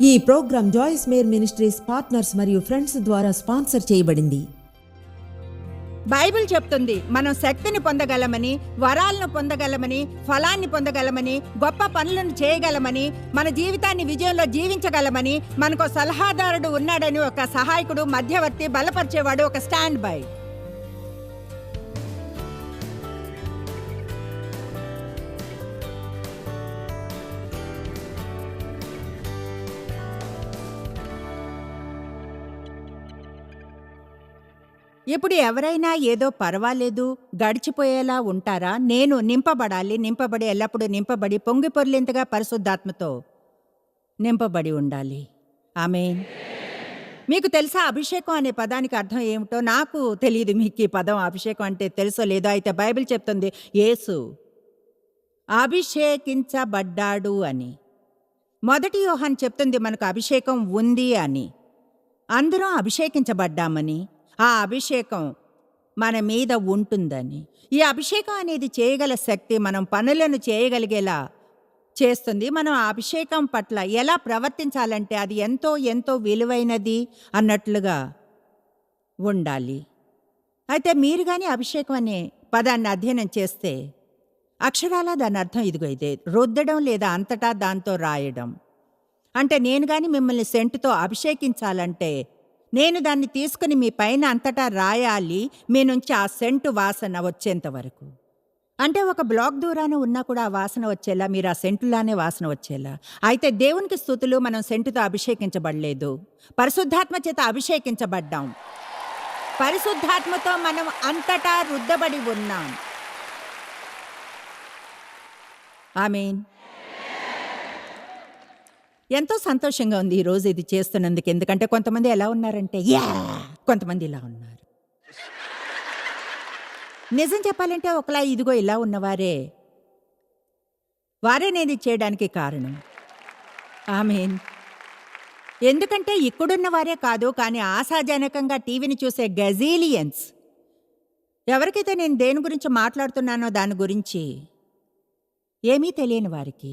ఈ program Joyce Meyer ministries partners మరియు friends ద్వారా స్పాన్సర్ చేయబడింది. బైబిల్ చెప్తుంది మనం శక్తిని పొందగలమని వరాలను పొందగలమని ఫలాన్ని పొందగలమని గొప్ప పనులను చేయగలమని మన జీవితాన్ని విజయంలో జీవించగలమని మనకు సలహాదారుడు ఉన్నాడని ఒక సహాయకుడు మధ్యవర్తి బలపరిచేవాడు ఒక స్టాండ్ బై ఇప్పుడు ఎవరైనా ఏదో పర్వాలేదు గడిచిపోయేలా ఉంటారా? నేను నింపబడాలి నింపబడి ఎల్లప్పుడూ నింపబడి పొంగి పొర్లింతగా పరిశుద్ధాత్మతో నింపబడి ఉండాలి. ఆమె మీకు తెలుసా అభిషేకం అనే పదానికి అర్థం ఏమిటో? నాకు తెలియదు మీకు ఈ పదం అభిషేకం అంటే తెలుసో లేదో. అయితే బైబిల్ చెప్తుంది యేసు అభిషేకించబడ్డాడు అని. మొదటి యోహాన్ చెప్తుంది మనకు అభిషేకం ఉంది అని. అందరం అభిషేకించబడ్డామని. ఆ అభిషేకం మన మీద ఉంటుందని. ఈ అభిషేకం అనేది చేయగల శక్తి మనం పనులను చేయగలిగేలా చేస్తుంది. మనం ఆ అభిషేకం పట్ల ఎలా ప్రవర్తించాలంటే అది ఎంతో ఎంతో విలువైనది అన్నట్లుగా ఉండాలి. అయితే మీరు కానీ అభిషేకం అనే పదాన్ని అధ్యయనం చేస్తే అక్షరాల దాని అర్థం ఇదిగో ఇదే. రుద్దడం లేదా అంతటా దాంతో రాయడం. అంటే నేను కానీ మిమ్మల్ని సెంటుతో అభిషేకించాలంటే నేను దాన్ని తీసుకుని మీ పైన అంతటా రాయాలి మీ నుంచి ఆ సెంటు వాసన వచ్చేంత వరకు. అంటే ఒక బ్లాక్ దూరాన ఉన్నా కూడా ఆ వాసన వచ్చేలా మీరు ఆ సెంటులానే వాసన వచ్చేలా. అయితే దేవునికి స్థుతులు మనం సెంటుతో అభిషేకించబడలేదు. పరిశుద్ధాత్మ చేత అభిషేకించబడ్డాం. పరిశుద్ధాత్మతో మనం అంతటా రుద్దబడి ఉన్నాం. ఐ మీన్ ఎంతో సంతోషంగా ఉంది ఈరోజు ఇది చేస్తున్నందుకు. ఎందుకంటే కొంతమంది ఎలా ఉన్నారంటే యా! కొంతమంది ఇలా ఉన్నారు. నిజం చెప్పాలంటే ఒకలా ఇదిగో ఇలా ఉన్నవారే. వారే నేను ఇది చేయడానికి కారణం. ఆమెన్. ఎందుకంటే ఇక్కడున్న వారే కాదు కానీ ఆశాజనకంగా టీవీని చూసే గజీలియన్స్. ఎవరికైతే నేను దేని గురించి మాట్లాడుతున్నానో దాని గురించి ఏమీ తెలియని వారికి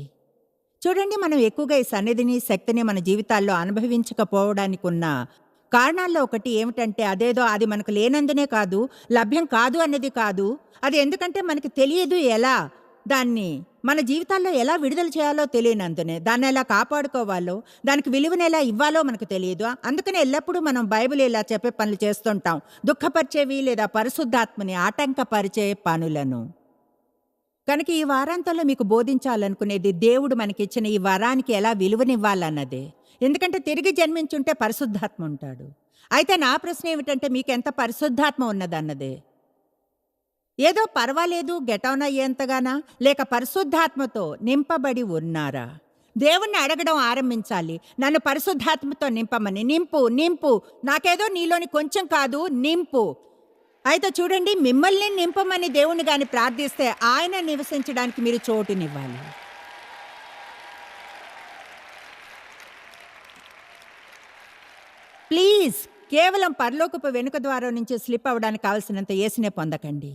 చూడండి మనం ఎక్కువగా ఈ సన్నిధిని శక్తిని మన జీవితాల్లో అనుభవించకపోవడానికి ఉన్న కారణాల్లో ఒకటి ఏమిటంటే అదేదో అది మనకు లేనందునే కాదు లభ్యం కాదు అన్నది కాదు. అది ఎందుకంటే మనకి తెలియదు ఎలా దాన్ని మన జీవితాల్లో ఎలా విడుదల చేయాలో తెలియనందునే. దాన్ని ఎలా కాపాడుకోవాలో దానికి విలువను ఎలా ఇవ్వాలో మనకు తెలియదు. అందుకనే ఎల్లప్పుడూ మనం బైబిల్ ఇలా చెప్పే పనులు చేస్తుంటాం. దుఃఖపరిచేవి లేదా పరిశుద్ధాత్మని ఆటంకపరిచే పనులను. కనుక ఈ వారాంతంలో మీకు బోధించాలనుకునేది దేవుడు మనకిచ్చిన ఈ వరానికి ఎలా విలువనివ్వాలన్నదే. ఎందుకంటే తిరిగి జన్మించుంటే పరిశుద్ధాత్మ ఉంటాడు. అయితే నా ప్రశ్న ఏమిటంటే మీకు ఎంత పరిశుద్ధాత్మ ఉన్నదన్నదే. ఏదో పర్వాలేదు గెటౌన్ అయ్యేంతగానా లేక పరిశుద్ధాత్మతో నింపబడి ఉన్నారా? దేవుణ్ణి అడగడం ఆరంభించాలి. నన్ను పరిశుద్ధాత్మతో నింపమని. నింపు నింపు. నాకేదో నీలోని కొంచెం కాదు నింపు. అయితే చూడండి మిమ్మల్ని నింపమని దేవుని గాని ప్రార్థిస్తే ఆయన నివసించడానికి మీరు చోటునివ్వాలి. ప్లీజ్ కేవలం పరలోకపు వెనుక ద్వారం నుంచి స్లిప్ అవ్వడానికి కావాల్సినంత ఏసునే పొందకండి.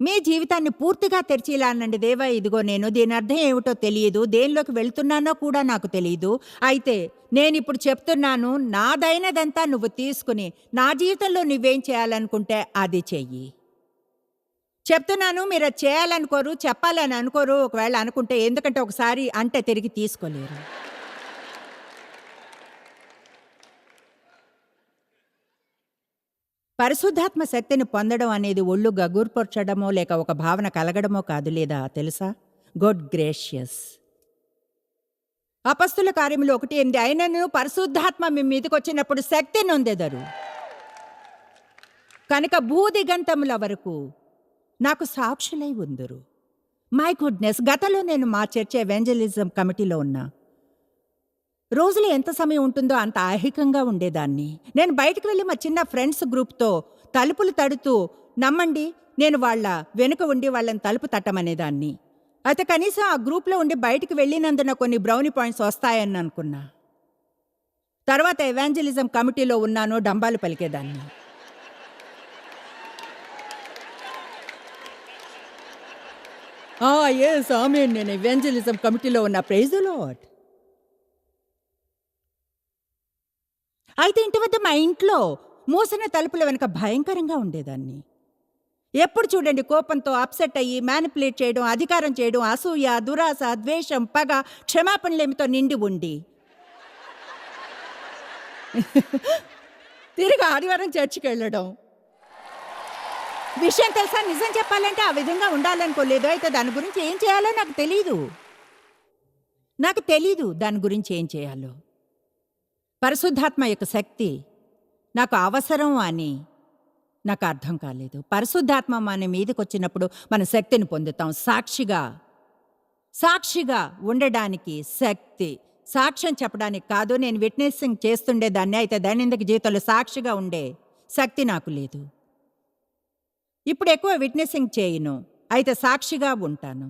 మీ జీవితాన్ని పూర్తిగా తెరిచిలానండి దేవా ఇదిగో నేను దీని అర్థం ఏమిటో తెలియదు. దేనిలోకి వెళ్తున్నానో కూడా నాకు తెలియదు అయితే నేను ఇప్పుడు చెప్తున్నాను నాదైనదంతా నువ్వు తీసుకుని నా జీవితంలో నువ్వేం చేయాలనుకుంటే అది చెయ్యి. చెప్తున్నాను మీరు అది చేయాలనుకోరు చెప్పాలని అనుకోరు. ఒకవేళ అనుకుంటే ఎందుకంటే ఒకసారి అంటే తిరిగి తీసుకోలేరు. పరిశుద్ధాత్మ శక్తిని పొందడం అనేది ఒళ్ళు గగుర్పరచడమో లేక ఒక భావన కలగడమో కాదు లేదా తెలుసా? గుడ్ గ్రేషియస్ అపస్తుల కార్యములు ఒకటి ఎనిమిది. అయినను పరిశుద్ధాత్మ మీ మీదకి వచ్చినప్పుడు శక్తి నొందెదరు. కనుక భూదిగంతముల వరకు నాకు సాక్షులై ఉందరు. మై గుడ్నెస్ గతంలో నేను మా చర్చ ఎవెంజలిజం కమిటీలో ఉన్నా. రోజులు ఎంత సమయం ఉంటుందో అంత ఐహికంగా ఉండేదాన్ని. నేను బయటకు వెళ్ళి మా చిన్న ఫ్రెండ్స్ గ్రూప్తో తలుపులు తడుతూ నమ్మండి నేను వాళ్ళ వెనుక ఉండి వాళ్ళని తలుపు తట్టమనేదాన్ని. అయితే కనీసం ఆ గ్రూప్లో ఉండి బయటికి వెళ్ళినందున కొన్ని బ్రౌనీ పాయింట్స్ వస్తాయని అనుకున్నా. తర్వాత ఎవాంజలిజం కమిటీలో ఉన్నాను డంబాలు పలికేదాన్ని. ఎస్ ఆమె నేను ఎవాంజలిజం కమిటీలో ఉన్న ప్రైజ్ లాట్ అయితే ఇంటి వద్ద మా ఇంట్లో మూసిన తలుపుల వెనుక భయంకరంగా ఉండేదాన్ని. ఎప్పుడు చూడండి కోపంతో అప్సెట్ అయ్యి మ్యానిపులేట్ చేయడం అధికారం చేయడం అసూయ దురాశ ద్వేషం పగ క్షమాపణలేమితో నిండి ఉండి. తిరిగి ఆదివారం చర్చికి వెళ్ళడం. విషయం తెలుసా? నిజం చెప్పాలంటే ఆ విధంగా ఉండాలనుకోలేదు. అయితే దాని గురించి ఏం చేయాలో నాకు తెలీదు. నాకు తెలీదు దాని గురించి ఏం చేయాలో. పరిశుద్ధాత్మ యొక్క శక్తి నాకు అవసరం అని నాకు అర్థం కాలేదు. పరిశుద్ధాత్మ మన మీదకి వచ్చినప్పుడు మన శక్తిని పొందుతాం. సాక్షిగా సాక్షిగా ఉండడానికి శక్తి సాక్ష్యం చెప్పడానికి కాదు. నేను విట్నెసింగ్ చేస్తుండేదాన్ని అయితే దైనందిక జీవితంలో సాక్షిగా ఉండే శక్తి నాకు లేదు. ఇప్పుడు ఎక్కువ విట్నెసింగ్ చేయను అయితే సాక్షిగా ఉంటాను.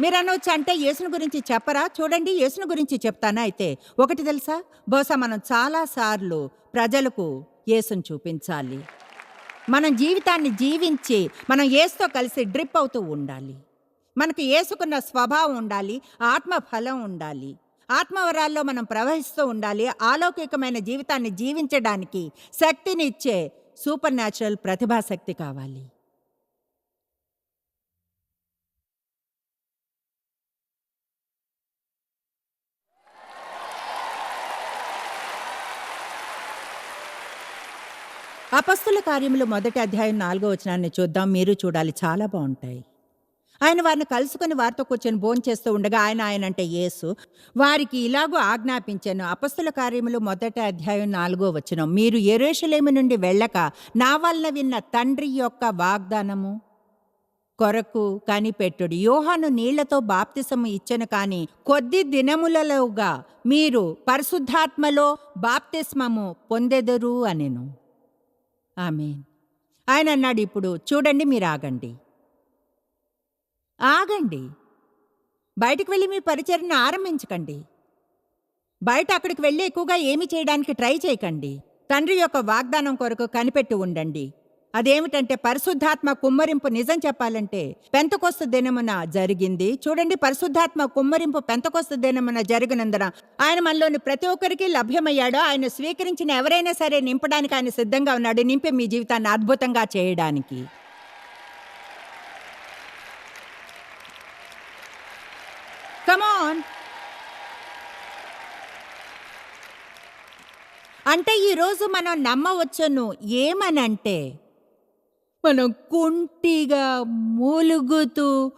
మీరు అనొచ్చు అంటే యేసును గురించి చెప్పరా? చూడండి యేసును గురించి చెప్తానా అయితే? ఒకటి తెలుసా? బహుశా మనం చాలాసార్లు ప్రజలకు యేసును చూపించాలి. మనం జీవితాన్ని జీవించి మనం ఏసుతో కలిసి డ్రిప్ అవుతూ ఉండాలి. మనకు ఏసుకున్న స్వభావం ఉండాలి ఆత్మ ఫలం ఉండాలి. ఆత్మవరాల్లో మనం ప్రవహిస్తూ ఉండాలి. అలౌకికమైన జీవితాన్ని జీవించడానికి శక్తినిచ్చే సూపర్ న్యాచురల్ ప్రతిభాశక్తి కావాలి. అపస్తుల కార్యములు మొదటి అధ్యాయం నాలుగో వచనాన్ని చూద్దాం. మీరు చూడాలి. చాలా బాగుంటాయి. ఆయన వారిని కలుసుకొని వారితో కూర్చొని భోంచేస్తూ ఉండగా ఆయన ఆయన అంటే యేసు వారికి ఇలాగూ ఆజ్ఞాపించాను. అపస్తుల కార్యములు మొదటి అధ్యాయం నాలుగో వచనం. మీరు ఎరేషలేము నుండి వెళ్ళక నా వలన విన్న తండ్రి యొక్క వాగ్దానము కొరకు కనిపెట్టుడు. యోహాను నీళ్ళతో బాప్తిసము ఇచ్చను కానీ కొద్ది దినములలోగా మీరు పరిశుద్ధాత్మలో బాప్తిస్మము పొందెదరు అనెను. ఆమెన్. ఆయన అన్నాడు ఇప్పుడు చూడండి మీరు ఆగండి. ఆగండి. బయటికి వెళ్ళి మీ పరిచర్ని ఆరంభించకండి. బయట అక్కడికి వెళ్ళి ఎక్కువగా ఏమి చేయడానికి ట్రై చేయకండి. తండ్రి యొక్క వాగ్దానం కొరకు కనిపెట్టి ఉండండి. అదేమిటంటే పరిశుద్ధాత్మ కుమ్మరింపు నిజం చెప్పాలంటే పెంతకొస్త దినమున జరిగింది. చూడండి పరిశుద్ధాత్మ కుమ్మరింపు పెంతకొస్త దినమున జరిగినందున ఆయన మనలోని ప్రతి ఒక్కరికి లభ్యమయ్యాడు. ఆయన స్వీకరించిన ఎవరైనా సరే నింపడానికి ఆయన సిద్ధంగా ఉన్నాడు. నింపి మీ జీవితాన్ని అద్భుతంగా చేయడానికి. కమాన్ అంటే ఈరోజు మనం నమ్మవచ్చును ఏమనంటే మనం కుంటిగా మూలుగుతూ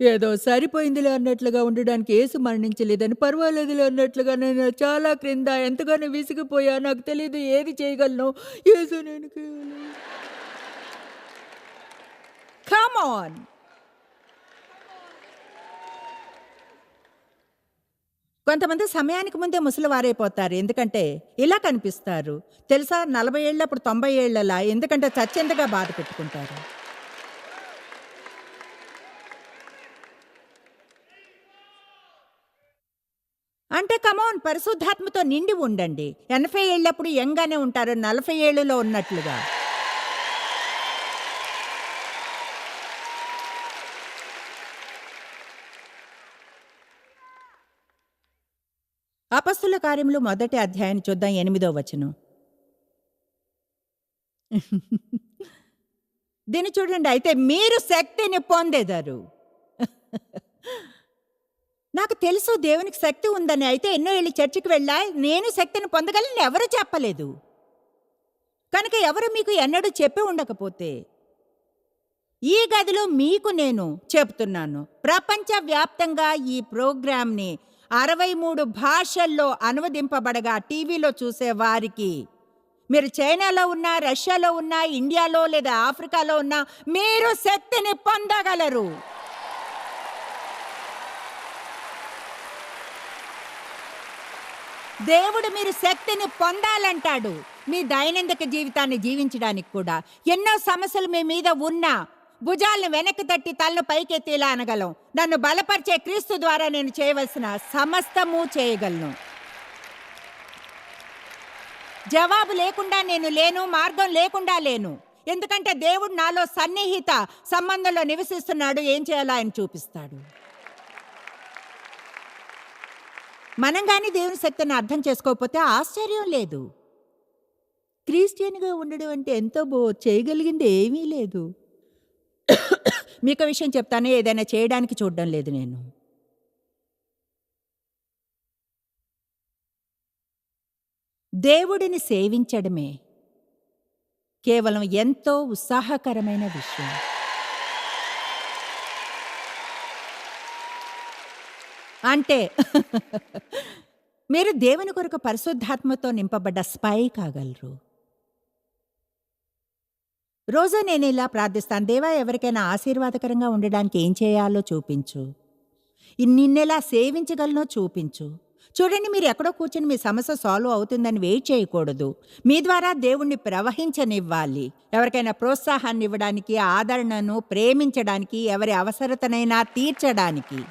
ఏదో సరిపోయిందిలే అన్నట్లుగా ఉండడానికి ఏసు మరణించలేదని పర్వాలేదులే అన్నట్లుగా నేను చాలా క్రింద ఎంతగానో విసిగిపోయా నాకు తెలియదు ఏది చేయగలను. ఏసు నేను కమాన్ కొంతమంది సమయానికి ముందే ముసలివారైపోతారు. ఎందుకంటే ఇలా కనిపిస్తారు. తెలుసా? నలభై ఏళ్ళప్పుడు తొంభై ఏళ్ళలా? ఎందుకంటే చచ్చెంతగా బాధ పెట్టుకుంటారు. అంటే కమోన్ పరిశుద్ధాత్మతో నిండి ఉండండి. ఎనభై ఏళ్ళప్పుడు యంగానే ఉంటారు. నలభై ఏళ్ళలో ఉన్నట్లుగా. అపస్సుల కార్యములు మొదటి అధ్యాయాన్ని చూద్దాం ఎనిమిదో వచనం. దీన్ని చూడండి అయితే మీరు శక్తిని పొందేదారు. నాకు తెలుసు దేవునికి శక్తి ఉందని అయితే ఎన్నో వెళ్ళి చర్చికి వెళ్ళా నేను శక్తిని పొందగలని ఎవరు చెప్పలేదు. కనుక ఎవరు మీకు ఎన్నడూ చెప్పి ఉండకపోతే ఈ గదిలో మీకు నేను చెప్తున్నాను. ప్రపంచవ్యాప్తంగా ఈ ప్రోగ్రామ్ని అరవై మూడు భాషల్లో అనువదింపబడగా టీవీలో చూసే వారికి. మీరు చైనాలో ఉన్నా రష్యాలో ఉన్నా ఇండియాలో లేదా ఆఫ్రికాలో ఉన్నా మీరు శక్తిని పొందగలరు. దేవుడు మీరు శక్తిని పొందాలంటాడు. మీ దైనందిక జీవితాన్ని జీవించడానికి కూడా. ఎన్నో సమస్యలు మీ మీద ఉన్నా భుజాలను వెనక్కి తట్టి తలను పైకెత్తేలా అనగలం. నన్ను బలపరిచే క్రీస్తు ద్వారా నేను చేయవలసిన సమస్తము చేయగలను. జవాబు లేకుండా నేను లేను మార్గం లేకుండా లేను. ఎందుకంటే దేవుడు నాలో సన్నిహిత సంబంధంలో నివసిస్తున్నాడు ఏం చేయాలో ఆయన చూపిస్తాడు. మనం కానీ దేవుని శక్తిని అర్థం చేసుకోకపోతే ఆశ్చర్యం లేదు. క్రిస్టియన్గా ఉండడం అంటే ఎంతో బో చేయగలిగింది ఏమీ లేదు. మీకు విషయం చెప్తాను ఏదైనా చేయడానికి చూడడం లేదు నేను. దేవుడిని సేవించడమే కేవలం ఎంతో ఉత్సాహకరమైన విషయం. అంటే మీరు దేవుని కొరకు పరిశుద్ధాత్మతో నింపబడ్డ స్పై కాగలరు. రోజా నేను ఇలా ప్రార్థిస్తాను. దేవా ఎవరికైనా ఆశీర్వాదకరంగా ఉండడానికి ఏం చేయాలో చూపించు. నిన్నెలా సేవించగలనో చూపించు. చూడండి మీరు ఎక్కడో కూర్చొని మీ సమస్య సాల్వ్ అవుతుందని వెయిట్ చేయకూడదు. మీ ద్వారా దేవుణ్ణి ప్రవహించనివ్వాలి. ఎవరికైనా ప్రోత్సాహాన్ని ఇవ్వడానికి ఆదరణను ప్రేమించడానికి ఎవరి అవసరతనైనా తీర్చడానికి.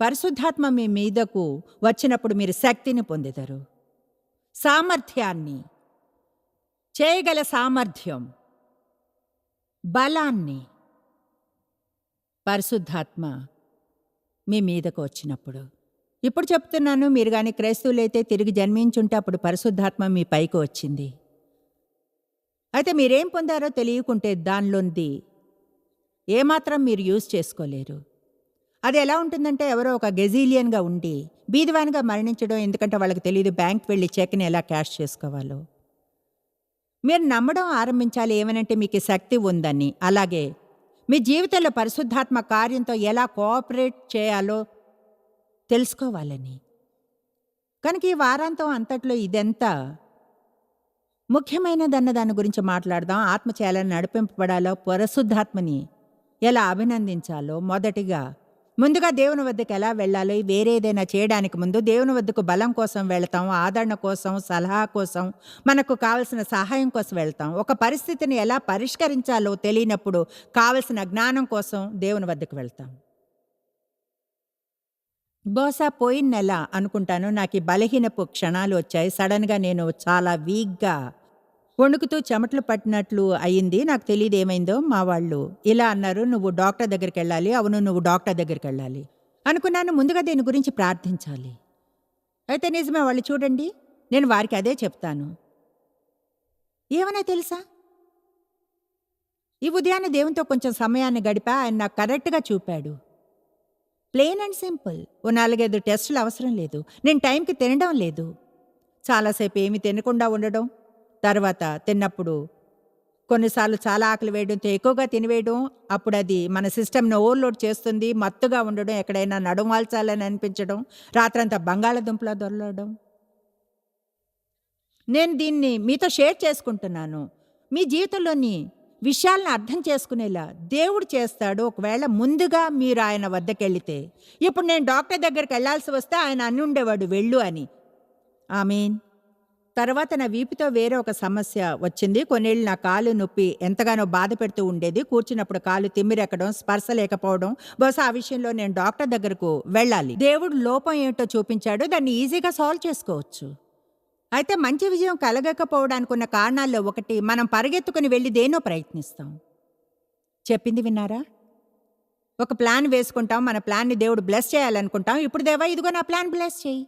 పరిశుద్ధాత్మ మీ మీదకు వచ్చినప్పుడు మీరు శక్తిని పొందుతారు. సామర్థ్యాన్ని చేయగల సామర్థ్యం బలాన్ని పరిశుద్ధాత్మ మీ మీదకు వచ్చినప్పుడు. ఇప్పుడు చెప్తున్నాను మీరు కానీ క్రైస్తవులైతే తిరిగి జన్మించుంటే అప్పుడు పరిశుద్ధాత్మ మీ పైకి వచ్చింది. అయితే మీరేం పొందారో తెలియకుంటే దానిలోంది ఏమాత్రం మీరు యూజ్ చేసుకోలేరు. అది ఎలా ఉంటుందంటే ఎవరో ఒక గెజీలియన్గా ఉండి బీదివానిగా మరణించడం ఎందుకంటే వాళ్ళకి తెలియదు బ్యాంక్ వెళ్ళి చెక్ని ఎలా క్యాష్ చేసుకోవాలో. మీరు నమ్మడం ఆరంభించాలి ఏమనంటే మీకు శక్తి ఉందని. అలాగే మీ జీవితంలో పరిశుద్ధాత్మ కార్యంతో ఎలా కోఆపరేట్ చేయాలో తెలుసుకోవాలని. కనుక ఈ వారాంతం అంతట్లో ఇదెంత ముఖ్యమైనదన్న దాని గురించి మాట్లాడదాం. ఆత్మ చేయాలని నడిపింపబడాలో పరిశుద్ధాత్మని ఎలా అభినందించాలో మొదటిగా ముందుగా దేవుని వద్దకు ఎలా వెళ్ళాలో? వేరేదైనా చేయడానికి ముందు దేవుని వద్దకు బలం కోసం వెళ్తాం ఆదరణ కోసం సలహా కోసం మనకు కావలసిన సహాయం కోసం వెళ్తాం. ఒక పరిస్థితిని ఎలా పరిష్కరించాలో తెలియనప్పుడు కావలసిన జ్ఞానం కోసం దేవుని వద్దకు వెళ్తాం. బహుశా పోయిన నెల అనుకుంటాను నాకు ఈ బలహీనపు క్షణాలు వచ్చాయి. సడన్గా నేను చాలా వీక్గా వణుకుతూ చెమటలు పట్టినట్లు అయ్యింది నాకు తెలియదు ఏమైందో మా వాళ్ళు. ఇలా అన్నారు నువ్వు డాక్టర్ దగ్గరికి వెళ్ళాలి. అవును నువ్వు డాక్టర్ దగ్గరికి వెళ్ళాలి. అనుకున్నాను ముందుగా దీని గురించి ప్రార్థించాలి. అయితే నిజమే వాళ్ళు చూడండి నేను వారికి అదే చెప్తాను. ఏమన్నా తెలుసా? ఈ ఉదయాన్నే దేవునితో కొంచెం సమయాన్ని గడిపా ఆయన నాకు కరెక్ట్గా చూపాడు. Plain and simple. ఓ నాలుగైదు టెస్టులు అవసరం లేదు. నేను టైంకి తినడం లేదు. చాలాసేపు ఏమి తినకుండా ఉండడం. తర్వాత తిన్నప్పుడు కొన్నిసార్లు చాలా ఆకలి వేయడంతో ఎక్కువగా తినివేయడం అప్పుడు అది మన సిస్టమ్ను ఓవర్లోడ్ చేస్తుంది మత్తుగా ఉండడం ఎక్కడైనా నడుమాల్చాలని అనిపించడం రాత్రంతా బంగాళదుంపలా దొరలడం. నేను దీన్ని మీతో షేర్ చేసుకుంటున్నాను. మీ జీవితంలోని విషయాలను అర్థం చేసుకునేలా దేవుడు చేస్తాడు. ఒకవేళ ముందుగా మీరు ఆయన వద్దకెళ్తే ఇప్పుడు నేను డాక్టర్ దగ్గరికి వెళ్ళాల్సి వస్తే ఆయన అన్ని ఉండేవాడు వెళ్ళు అని. ఐ మీన్ తర్వాత నా వీపుతో వేరే ఒక సమస్య వచ్చింది. కొన్నేళ్ళు నా కాలు నొప్పి ఎంతగానో బాధ పెడుతూ ఉండేది. కూర్చున్నప్పుడు కాలు తిమ్మిరెక్కడం స్పర్శ లేకపోవడం. బహుశా ఆ విషయంలో నేను డాక్టర్ దగ్గరకు వెళ్ళాలి. దేవుడు లోపం ఏంటో చూపించాడు. దాన్ని ఈజీగా సాల్వ్ చేసుకోవచ్చు. అయితే మంచి విజయం కలగకపోవడానికి ఉన్న కారణాల్లో ఒకటి మనం పరిగెత్తుకుని వెళ్ళి దేనో ప్రయత్నిస్తాం. చెప్పింది విన్నారా? ఒక ప్లాన్ వేసుకుంటాం. మన ప్లాన్ని దేవుడు బ్లెస్ చేయాలనుకుంటాం. ఇప్పుడు దేవా ఇదిగో నా ప్లాన్ బ్లెస్ చేయి.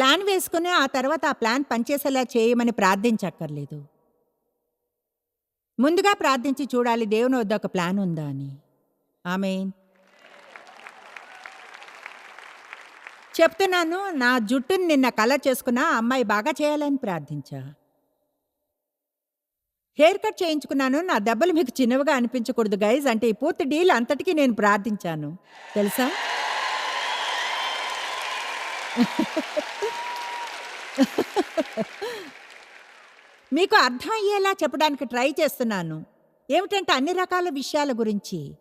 ప్లాన్ వేసుకుని ఆ తర్వాత ఆ ప్లాన్ పనిచేసేలా చేయమని ప్రార్థించక్కర్లేదు. ముందుగా ప్రార్థించి చూడాలి దేవుని వద్ద ఒక ప్లాన్ ఉందా అని. ఆమె చెప్తున్నాను నా జుట్టుని నిన్న కలర్ చేసుకున్న ఆ అమ్మాయి బాగా చేయాలని ప్రార్థించా. హెయిర్ కట్ చేయించుకున్నాను నా దెబ్బలు మీకు చిన్నవిగా అనిపించకూడదు గైజ్ అంటే ఈ పూర్తి డీల్ అంతటికీ నేను ప్రార్థించాను. తెలుసా? మీకు అర్థం అయ్యేలా చెప్పడానికి ట్రై చేస్తున్నాను. ఏమిటంటే అన్ని రకాల విషయాల గురించి.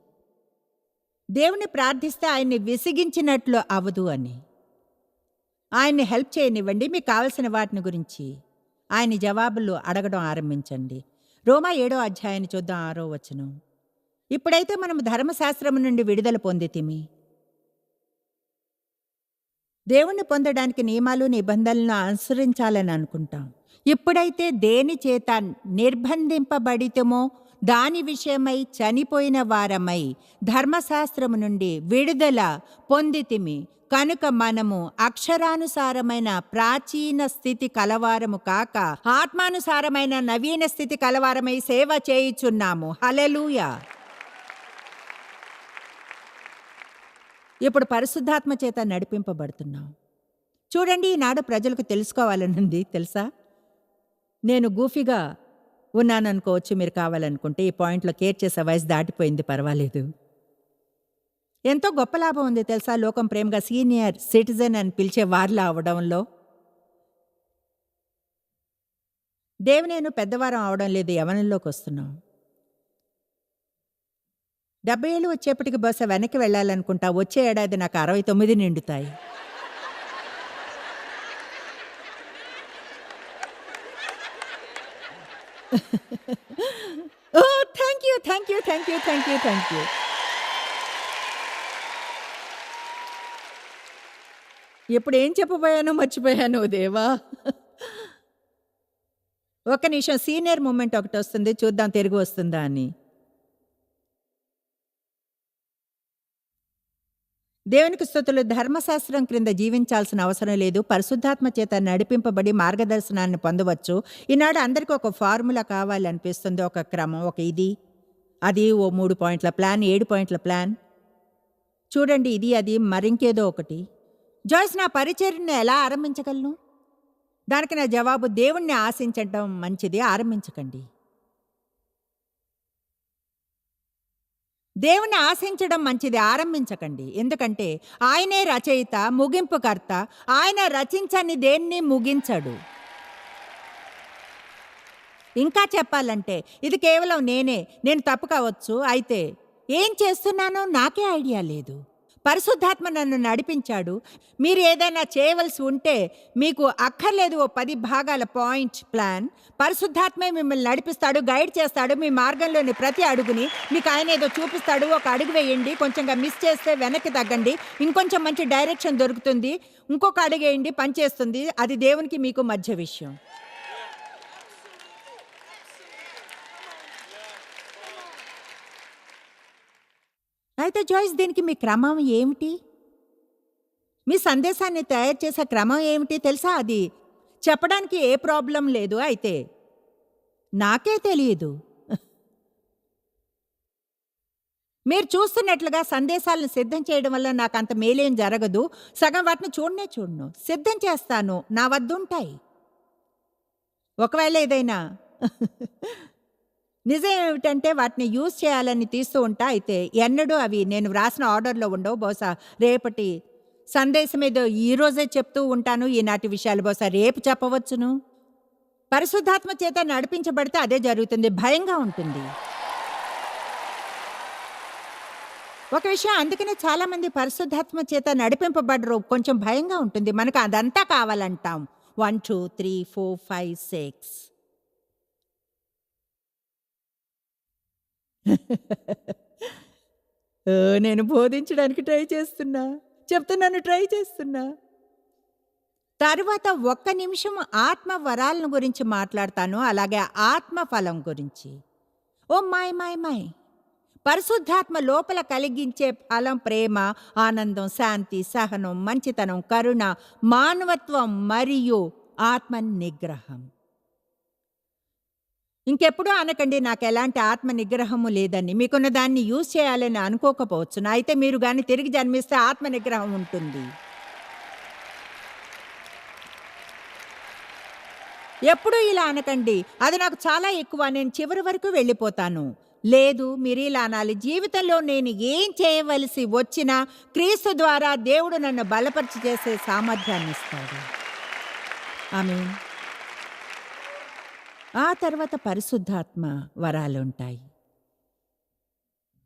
దేవుని ప్రార్థిస్తే ఆయన్ని విసిగించినట్లు అవదు అని. ఆయన్ని హెల్ప్ చేయనివ్వండి మీకు కావలసిన వాటిని గురించి. ఆయన జవాబులు అడగడం ఆరంభించండి. రోమా ఏడో అధ్యాయాన్ని చూద్దాం ఆరో వచనం. ఇప్పుడైతే మనం ధర్మశాస్త్రం నుండి విడుదల పొందితిమి. దేవుణ్ణి పొందడానికి నియమాలు నిబంధనలను అనుసరించాలని అనుకుంటాం. ఇప్పుడైతే దేని చేత నిర్బంధింపబడితమో దాని విషయమై చనిపోయిన వారమై ధర్మశాస్త్రము నుండి విడుదల పొందితిమి. కనుక మనము అక్షరానుసారమైన ప్రాచీన స్థితి కలవారము కాక ఆత్మానుసారమైన నవీన స్థితి కలవారమై సేవ చేయుచున్నాము. హలెలూయా ఇప్పుడు పరిశుద్ధాత్మ చేత నడిపింపబడుతున్నాం. చూడండి ఈనాడు ప్రజలకు తెలుసుకోవాలనుంది తెలుసా? నేను గూఫీగా ఉన్నాననుకోవచ్చు మీరు కావాలనుకుంటే ఈ పాయింట్లో కేర్ చేసే వయసు దాటిపోయింది పర్వాలేదు. ఎంతో గొప్ప లాభం ఉంది తెలుసా? లోకం ప్రేమగా సీనియర్ సిటిజన్ అని పిలిచే వారిలా అవడంలో. దేవి నేను పెద్దవారం అవడం లేదు యవనంలోకి వస్తున్నాం. డెబ్బై ఏళ్ళు వచ్చేప్పటికి బహుశా వెనక్కి వెళ్ళాలనుకుంటా వచ్చే ఏడాది నాకు అరవై తొమ్మిది నిండుతాయి. oh, thank you thank you thank you thank you thank you ఇప్పుడు ఏం చెప్పబోయానో మర్చిపోయాను దేవా. ఒక నిమిషం సీనియర్ మూమెంట్ ఒకటి వస్తుంది చూద్దాం తిరిగి వస్తుందా అని. దేవునికి స్థుతులు ధర్మశాస్త్రం క్రింద జీవించాల్సిన అవసరం లేదు. పరిశుద్ధాత్మ చేత నడిపింపబడి మార్గదర్శనాన్ని పొందవచ్చు. ఈనాడు అందరికీ ఒక ఫార్ములా కావాలనిపిస్తుంది ఒక క్రమం ఒక ఇది. అది ఓ మూడు పాయింట్ల ప్లాన్ ఏడు పాయింట్ల ప్లాన్. చూడండి ఇది అది మరింకేదో ఒకటి. జాయిస్ నా పరిచర్ని ఎలా ఆరంభించగలను? దానికి నా జవాబు దేవుణ్ణి ఆశించడం మంచిది. ఆరంభించకండి. దేవుణ్ణి ఆశించడం మంచిది ఆరంభించకండి. ఎందుకంటే ఆయనే రచయిత ముగింపుకర్త. ఆయన రచించని దేన్ని ముగించడు. ఇంకా చెప్పాలంటే ఇది కేవలం నేనే నేను తప్పు కావచ్చు. అయితే ఏం చేస్తున్నానో నాకే ఐడియా లేదు. పరిశుద్ధాత్మ నన్ను నడిపించాడు. మీరు ఏదైనా చేయవలసి ఉంటే మీకు అక్కర్లేదు ఓ పది భాగాల పాయింట్ ప్లాన్ పరిశుద్ధాత్మే మిమ్మల్ని నడిపిస్తాడు గైడ్ చేస్తాడు మీ మార్గంలోని ప్రతి అడుగుని మీకు ఆయన ఏదో చూపిస్తాడు ఒక అడుగు వేయండి కొంచెంగా మిస్ చేస్తే వెనక్కి తగ్గండి ఇంకొంచెం మంచి డైరెక్షన్ దొరుకుతుంది ఇంకొక అడుగు వేయండి పనిచేస్తుంది అది దేవునికి మీకు మధ్య విషయం. అయితే జాయిస్ దీనికి మీ క్రమం ఏమిటి? మీ సందేశాన్ని తయారు చేసే క్రమం ఏమిటి తెలుసా? అది చెప్పడానికి ఏ ప్రాబ్లం లేదు అయితే. నాకే తెలియదు. మీరు చూస్తున్నట్లుగా సందేశాలను సిద్ధం చేయడం వల్ల నాకు అంత మేలేం జరగదు. సగం వాటిని చూడనే చూడను. సిద్ధం చేస్తాను. నా వద్ద ఉంటాయి ఒకవేళ ఏదైనా నిజం ఏమిటంటే వాటిని యూజ్ చేయాలని తీస్తూ ఉంటా. అయితే ఎన్నడూ అవి నేను వ్రాసిన ఆర్డర్లో ఉండవు. బహుశా రేపటి సందేశం ఏదో ఈరోజే చెప్తూ ఉంటాను. ఈనాటి విషయాలు బహుశా రేపు చెప్పవచ్చును. పరిశుద్ధాత్మ చేత నడిపించబడితే అదే జరుగుతుంది. భయంగా ఉంటుంది. ఒక విషయం అందుకనే చాలామంది పరిశుద్ధాత్మ చేత నడిపింపబడరు. కొంచెం భయంగా ఉంటుంది. మనకు అదంతా కావాలంటాం. One two three four five six ఓ, నేను బోధించడానికి ట్రై చేస్తున్నా. చెప్తున్నాను ట్రై చేస్తున్నా. తరువాత ఒక్క నిమిషం ఆత్మ వరాలను గురించి మాట్లాడతాను అలాగే ఆత్మ ఫలం గురించి. ఓ మాయ్ మాయ్ మాయ్ పరిశుద్ధాత్మ లోపల కలిగించే ఫలం ప్రేమ ఆనందం శాంతి సహనం మంచితనం కరుణ మానవత్వం మరియు ఆత్మ నిగ్రహం. ఇంకెప్పుడూ అనకండి నాకు ఎలాంటి ఆత్మ నిగ్రహము లేదని మీకున్న దాన్ని యూజ్ చేయాలని అనుకోకపోవచ్చు. అయితే మీరు కానీ తిరిగి జన్మిస్తే ఆత్మ నిగ్రహం ఉంటుంది. ఎప్పుడూ ఇలా అనకండి. అది నాకు చాలా ఎక్కువ. నేను చివరి వరకు వెళ్ళిపోతాను. లేదు మీరు ఇలా అనాలి. జీవితంలో నేను ఏం చేయవలసి వచ్చినా క్రీస్తు ద్వారా దేవుడు నన్ను బలపరిచి చేసే సామర్థ్యాన్ని ఇస్తాడు. ఆమె ఆ తర్వాత పరిశుద్ధాత్మ వరాలుంటాయి.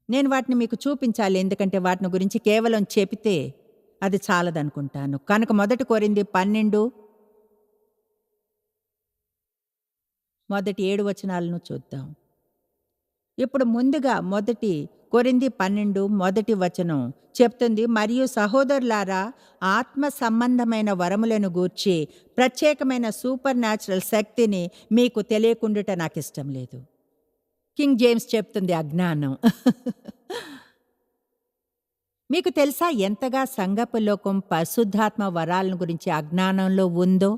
నేను వాటిని మీకు చూపించాలి ఎందుకంటే వాటిని గురించి కేవలం చెబితే అది చాలదనుకుంటాను. కనుక మొదటి కోరింది పన్నెండు. మొదటి ఏడు వచనాలను చూద్దాం. ఇప్పుడు ముందుగా మొదటి కొరింది పన్నెండు మొదటి వచనం చెప్తుంది మరియు సహోదరులారా ఆత్మ సంబంధమైన వరములను గూర్చి ప్రత్యేకమైన సూపర్ న్యాచురల్ శక్తిని మీకు తెలియకుండుట నాకు ఇష్టం లేదు. కింగ్ జేమ్స్ చెప్తుంది అజ్ఞానం మీకు తెలుసా ఎంతగా సంగపు లోకం పరిశుద్ధాత్మ వరాలను గురించి అజ్ఞానంలో ఉందో?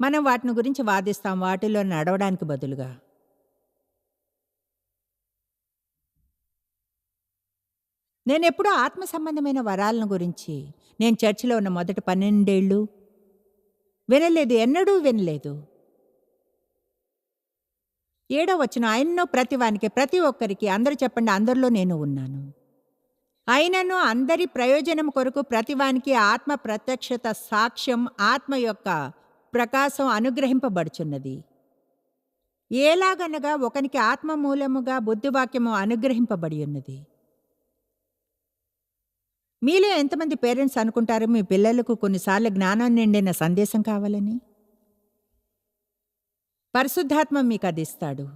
మనం వాటిని గురించి వాదిస్తాం వాటిలో నడవడానికి బదులుగా. నేను ఎప్పుడూ ఆత్మ సంబంధమైన వరాలను గురించి నేను చర్చిలో ఉన్న మొదటి పన్నెండేళ్ళు వినలేదు ఎన్నడూ వినలేదు. ఏడో వచ్చిన ఆయన్నో ప్రతివానికి ప్రతి ఒక్కరికి అందరూ చెప్పండి అందరిలో నేను ఉన్నాను. అయినను అందరి ప్రయోజనం కొరకు ప్రతివానికి ఆత్మ ప్రత్యక్షత సాక్ష్యం ఆత్మ యొక్క ప్రకాశం అనుగ్రహింపబడుచున్నది. ఏలాగనగా ఒకనికి ఆత్మ మూలముగా బుద్ధివాక్యము అనుగ్రహింపబడి ఉన్నది. మీలో ఎంతమంది పేరెంట్స్ అనుకుంటారు మీ పిల్లలకు కొన్నిసార్లు జ్ఞానం నిండిన సందేశం కావాలని? పరిశుద్ధాత్మ మీకు అది ఇస్తాడు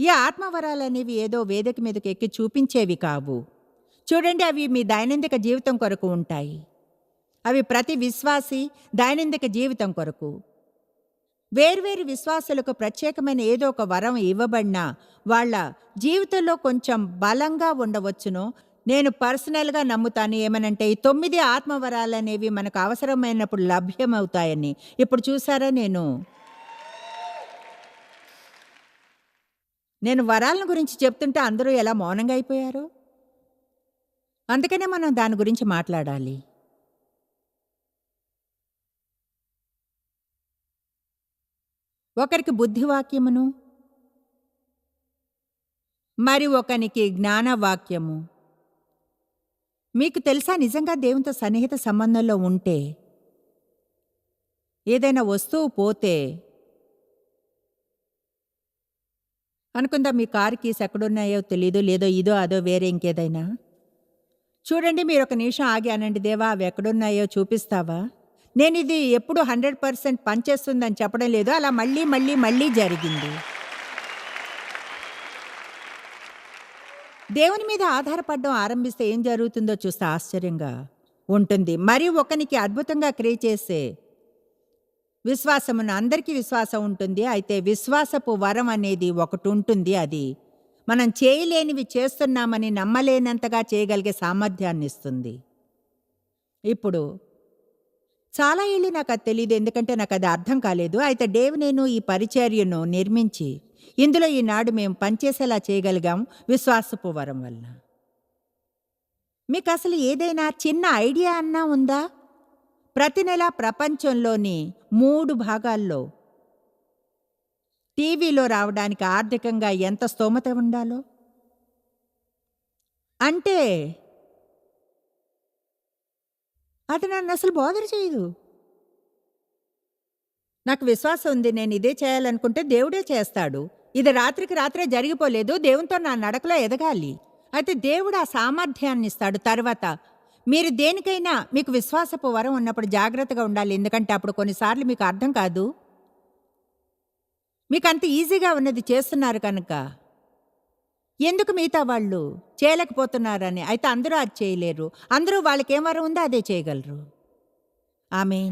ఈ ఆత్మవరాలనేవి ఏదో వేదిక మీదకి ఎక్కి చూపించేవి కావు. చూడండి అవి మీ దైనందిక జీవితం కొరకు ఉంటాయి. అవి ప్రతి విశ్వాసి దైనందిక జీవితం కొరకు. వేర్వేరు విశ్వాసులకు ప్రత్యేకమైన ఏదో ఒక వరం ఇవ్వబడినా వాళ్ళ జీవితంలో కొంచెం బలంగా ఉండవచ్చునో నేను పర్సనల్గా నమ్ముతాను ఏమనంటే ఈ తొమ్మిది ఆత్మవరాలనేవి మనకు అవసరమైనప్పుడు లభ్యమవుతాయని. ఇప్పుడు చూసారా నేను? నేను వరాలను గురించి చెప్తుంటే అందరూ ఎలా మౌనంగా అయిపోయారు? అందుకనే మనం దాని గురించి మాట్లాడాలి. ఒకరికి బుద్ధివాక్యమును మరి ఒకనికి జ్ఞానవాక్యము. మీకు తెలుసా నిజంగా దేవునితో సన్నిహిత సంబంధంలో ఉంటే ఏదైనా వస్తువు పోతే అనుకుందా మీ కారు కీస్ ఎక్కడున్నాయో తెలీదు లేదో ఇదో అదో వేరే ఇంకేదైనా? చూడండి మీరు ఒక నిమిషం ఆగి అనండి దేవా అవి ఎక్కడున్నాయో చూపిస్తావా? నేను ఇది ఎప్పుడు హండ్రెడ్ పర్సెంట్ పనిచేస్తుందని చెప్పడం లేదు అలా మళ్ళీ మళ్ళీ మళ్ళీ జరిగింది. దేవుని మీద ఆధారపడడం ఆరంభిస్తే ఏం జరుగుతుందో చూస్తే ఆశ్చర్యంగా ఉంటుంది. మరి ఒకనికి అద్భుతంగా క్రియ చేసే విశ్వాసమును అందరికీ విశ్వాసం ఉంటుంది. అయితే విశ్వాసపు వరం అనేది ఒకటి ఉంటుంది. అది మనం చేయలేనివి చేస్తున్నామని నమ్మలేనంతగా చేయగలిగే సామర్థ్యాన్ని ఇస్తుంది. ఇప్పుడు చాలా ఏళ్ళు నాకు అది తెలియదు ఎందుకంటే నాకు అది అర్థం కాలేదు. అయితే డేవ్ నేను ఈ పరిచర్యను నిర్మించి ఇందులో ఈనాడు మేము పనిచేసేలా చేయగలిగాం విశ్వాసపు వరం వల్ల మీకు అసలు ఏదైనా చిన్న ఐడియా అన్నా ఉందా? ప్రతి నెల ప్రపంచంలోని మూడు భాగాల్లో టీవీలో రావడానికి ఆర్థికంగా ఎంత స్తోమత ఉండాలో? అంటే అది నన్ను అసలు బోధన చేయదు. నాకు విశ్వాసం ఉంది నేను ఇదే చేయాలనుకుంటే దేవుడే చేస్తాడు. ఇది రాత్రికి రాత్రే జరిగిపోలేదు. దేవునితో నా నడకలో ఎదగాలి. అయితే దేవుడు ఆ సామర్థ్యాన్ని ఇస్తాడు తర్వాత మీరు దేనికైనా మీకు విశ్వాసపు వరం ఉన్నప్పుడు జాగ్రత్తగా ఉండాలి. ఎందుకంటే అప్పుడు కొన్నిసార్లు మీకు అర్థం కాదు. మీకు అంత ఈజీగా ఉన్నది చేస్తున్నారు కనుక. ఎందుకు మిగతా వాళ్ళు చేయలేకపోతున్నారని. అయితే అందరూ అది చేయలేరు. అందరూ వాళ్ళకి ఏం వరం ఉందో అదే చేయగలరు. ఆమె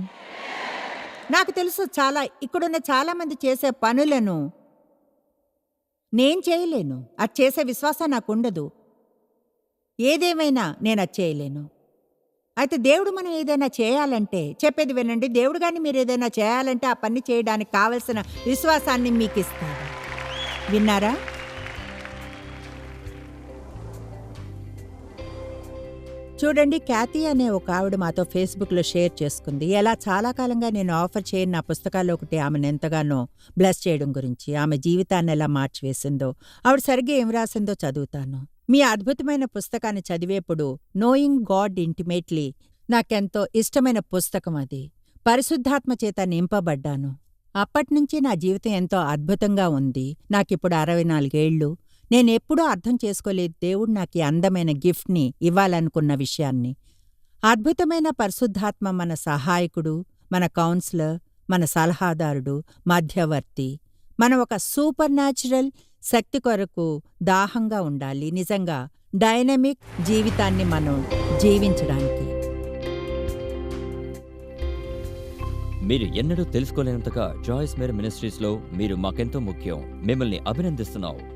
నాకు తెలుసు చాలా ఇక్కడున్న చాలామంది చేసే పనులను నేను చేయలేను. అది చేసే విశ్వాసం నాకు ఉండదు ఏదేమైనా నేను అది చేయలేను. అయితే దేవుడు మనం ఏదైనా చేయాలంటే చెప్పేది వినండి దేవుడు కానీ మీరు ఏదైనా చేయాలంటే ఆ పని చేయడానికి కావలసిన విశ్వాసాన్ని మీకు ఇస్తారు విన్నారా? చూడండి ఖ్యాతి అనే ఒక ఆవిడ మాతో ఫేస్బుక్లో షేర్ చేసుకుంది. ఎలా? చాలా కాలంగా నేను ఆఫర్ చేయని నా పుస్తకాల్లో ఒకటి ఆమెను ఎంతగానో బ్లెస్ చేయడం గురించి ఆమె జీవితాన్ని ఎలా మార్చివేసిందో ఆవిడ సరిగ్గా ఏం రాసిందో చదువుతాను. మీ అద్భుతమైన పుస్తకాన్ని చదివేప్పుడు నోయింగ్ గాడ్ ఇంటిమేట్లీ నాకెంతో ఇష్టమైన పుస్తకం అది. పరిశుద్ధాత్మ చేత నింపబడ్డాను. అప్పట్నుంచి నా జీవితం ఎంతో అద్భుతంగా ఉంది. నాకిప్పుడు అరవై నాలుగేళ్ళు నేనెప్పుడూ అర్థం చేసుకోలేదు దేవుడు నాకు ఈ అందమైన గిఫ్ట్ని ఇవ్వాలనుకున్న విషయాన్ని. అద్భుతమైన పరిశుద్ధాత్మ మన సహాయకుడు మన కౌన్సిలర్ మన సలహాదారుడు మధ్యవర్తి. మన ఒక సూపర్ న్యాచురల్ శక్తి కొరకు దాహంగా ఉండాలి. నిజంగా డైనమిక్ జీవితాన్ని మనం జీవించడానికి. మీరు ఎన్నడూ తెలుసుకోలేనంతగా జాయిస్ మేర్ మినిస్ట్రీస్లో మీరు మాకెంతో ముఖ్యం. మిమ్మల్ని అభినందిస్తున్నాం